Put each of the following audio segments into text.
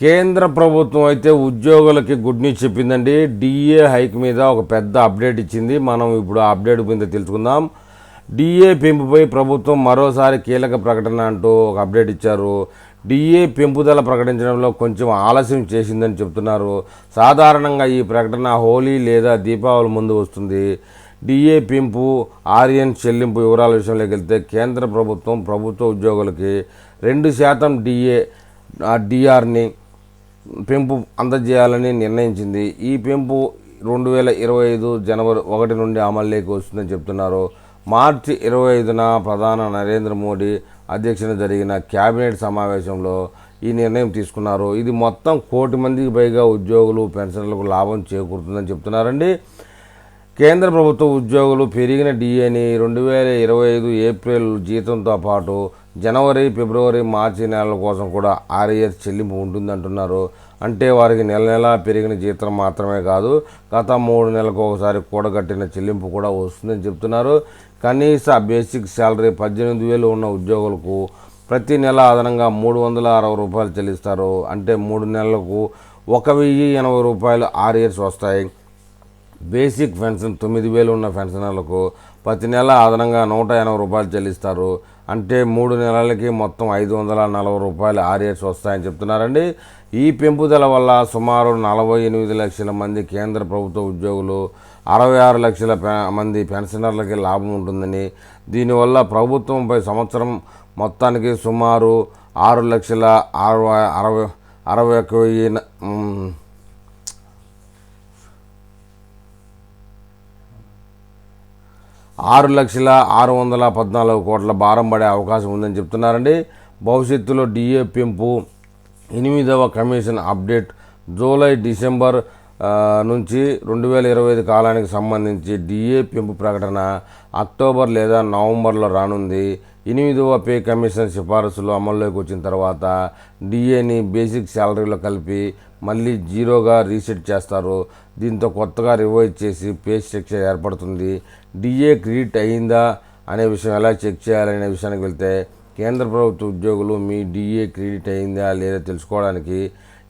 కేంద్ర ప్రభుత్వం అయితే ఉద్యోగులకి గుడ్ న్యూస్ చెప్పిందండి. డిఏ హైక్ మీద ఒక పెద్ద అప్డేట్ ఇచ్చింది. మనం ఇప్పుడు ఆ అప్డేట్ మీద తెలుసుకుందాం. డిఏ పెంపుపై ప్రభుత్వం మరోసారి కీలక ప్రకటన అంటూ ఒక అప్డేట్ ఇచ్చారు. డిఏ పెంపుదల ప్రకటించడంలో కొంచెం ఆలస్యం చేసిందని చెప్తున్నారు. సాధారణంగా ఈ ప్రకటన హోలీ లేదా దీపావళి ముందు వస్తుంది. డిఏ పెంపు ఆర్యన్ చెల్లింపు వివరాల విషయంలోకి వెళ్తే కేంద్ర ప్రభుత్వం ప్రభుత్వ ఉద్యోగులకి రెండు శాతం డిఏ డిఆర్ని పెంపు అందజేయాలని నిర్ణయించింది. ఈ పెంపు రెండు వేల ఇరవై ఐదు జనవరి ఒకటి నుండి అమల్లోకి వస్తుందని చెప్తున్నారు. మార్చి ఇరవై ఐదున ప్రధాన నరేంద్ర మోడీ అధ్యక్షన జరిగిన కేబినెట్ సమావేశంలో ఈ నిర్ణయం తీసుకున్నారు. ఇది మొత్తం కోటి మందికి పైగా ఉద్యోగులు పెన్షన్లకు లాభం చేకూరుతుందని చెప్తున్నారండి. కేంద్ర ప్రభుత్వ ఉద్యోగులు పెరిగిన డిఏని రెండు వేల ఇరవై ఐదు ఏప్రిల్ జీతంతో పాటు జనవరి ఫిబ్రవరి మార్చి నెలల కోసం కూడా ఆర్ఏఎస్ చెల్లింపు ఉంటుందంటున్నారు. అంటే వారికి నెల నెలా పెరిగిన జీతం మాత్రమే కాదు గత మూడు నెలలకు ఒకసారి కూడగట్టిన చెల్లింపు కూడా వస్తుందని చెప్తున్నారు. కనీస బేసిక్ శాలరీ పద్దెనిమిది వేలు ఉన్న ఉద్యోగులకు ప్రతి నెల అదనంగా మూడు వందల అరవై రూపాయలు చెల్లిస్తారు. అంటే మూడు నెలలకు ఒక వెయ్యి ఎనభై రూపాయలు ఆర్ఏఎస్ వస్తాయి. బేసిక్ పెన్షన్ తొమ్మిది వేలు ఉన్న పెన్షనర్లకు ప్రతి నెల అదనంగా నూట ఎనభై రూపాయలు చెల్లిస్తారు. అంటే మూడు నెలలకి మొత్తం ఐదు వందల నలభై రూపాయలు ఆర్ఎస్ వస్తాయని చెప్తున్నారండి. ఈ పెంపుదల వల్ల సుమారు నలభై ఎనిమిది లక్షల మంది కేంద్ర ప్రభుత్వ ఉద్యోగులు అరవై ఆరు లక్షల పె- మంది పెన్షనర్లకి లాభం ఉంటుందని దీనివల్ల ప్రభుత్వంపై సంవత్సరం మొత్తానికి సుమారు ఆరు లక్షల అరవై అరవై అరవై ఒక వెయ్యి న- మ్, ఆరు లక్షల ఆరు వందల పద్నాలుగు కోట్ల భారం పడే అవకాశం ఉందని చెప్తున్నారండి. భవిష్యత్తులో డిఏ పెంపు ఎనిమిదవ కమిషన్ అప్డేట్ జూలై డిసెంబర్ నుంచి రెండు వేల ఇరవై ఐదు కాలానికి సంబంధించి డిఏ పెంపు ప్రకటన అక్టోబర్ లేదా నవంబర్లో రానుంది. ఎనిమిదవ పే కమిషన్ సిఫారసులు అమల్లోకి వచ్చిన తర్వాత డిఏని బేసిక్ శాలరీలో కలిపి మళ్ళీ జీరోగా రీసెట్ చేస్తారు. దీంతో కొత్తగా రివైజ్ చేసి పే స్ట్రక్చర్ ఏర్పడుతుంది. డిఏ క్రెడిట్ అయిందా అనే విషయం ఎలా చెక్ చేయాలనే విషయానికి వెళ్తే కేంద్ర ప్రభుత్వ ఉద్యోగులు మీ డిఏ క్రెడిట్ అయిందా లేదా తెలుసుకోవడానికి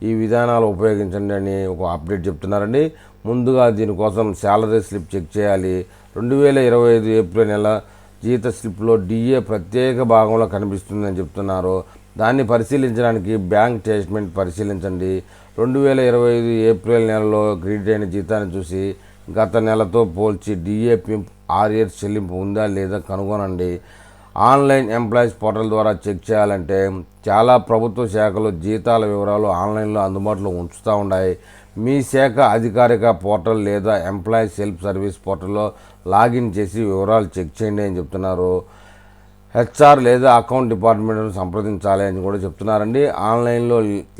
ఈ విధానాలు ఉపయోగించండి అని ఒక అప్డేట్ చెప్తున్నారండి. ముందుగా దీనికోసం శాలరీ స్లిప్ చెక్ చేయాలి. రెండు వేల ఇరవై ఐదు ఏప్రిల్ నెల జీత స్లిప్లో డిఏ ప్రత్యేక భాగంలో కనిపిస్తుందని చెప్తున్నారు. దాన్ని పరిశీలించడానికి బ్యాంక్ స్టేట్మెంట్ పరిశీలించండి. రెండు వేల ఇరవై ఐదు ఏప్రిల్ నెలలో క్రెడిట్ అయిన జీతాన్ని చూసి గత నెలతో పోల్చి డిఏ పింప్ చెల్లింపు ఉందా లేదా కనుగొనండి. ఆన్లైన్ ఎంప్లాయీస్ పోర్టల్ ద్వారా చెక్ చేయాలంటే చాలా ప్రభుత్వ శాఖలు జీతాల వివరాలు ఆన్లైన్లో అందుబాటులో ఉంచుతూ ఉన్నాయి. మీ శాఖ అధికారిక పోర్టల్ లేదా ఎంప్లాయీ సెల్ఫ్ సర్వీస్ పోర్టల్లో లాగిన్ చేసి వివరాలు చెక్ చేయండి అని చెప్తున్నారు. హెచ్ఆర్ లేదా అకౌంట్ డిపార్ట్మెంట్ను సంప్రదించాలి అని కూడా చెప్తున్నారండి. ఆన్లైన్లో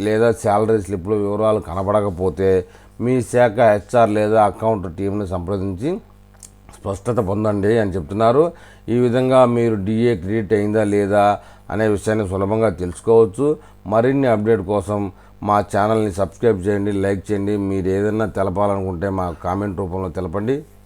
లేదా శాలరీ స్లిప్లో వివరాలు కనపడకపోతే మీ శాఖ హెచ్ఆర్ లేదా అకౌంట్ టీంని సంప్రదించి స్పష్టత పొందండి అని చెప్తున్నారు. ఈ విధంగా మీరు డిఏ క్రెడిట్ అయిందా లేదా అనే విషయాన్ని సులభంగా తెలుసుకోవచ్చు. మరిన్ని అప్డేట్ కోసం మా ఛానల్ని సబ్స్క్రైబ్ చేయండి లైక్ చేయండి. మీరు ఏదైనా తెలపాలనుకుంటే మా కామెంట్ రూపంలో తెలపండి.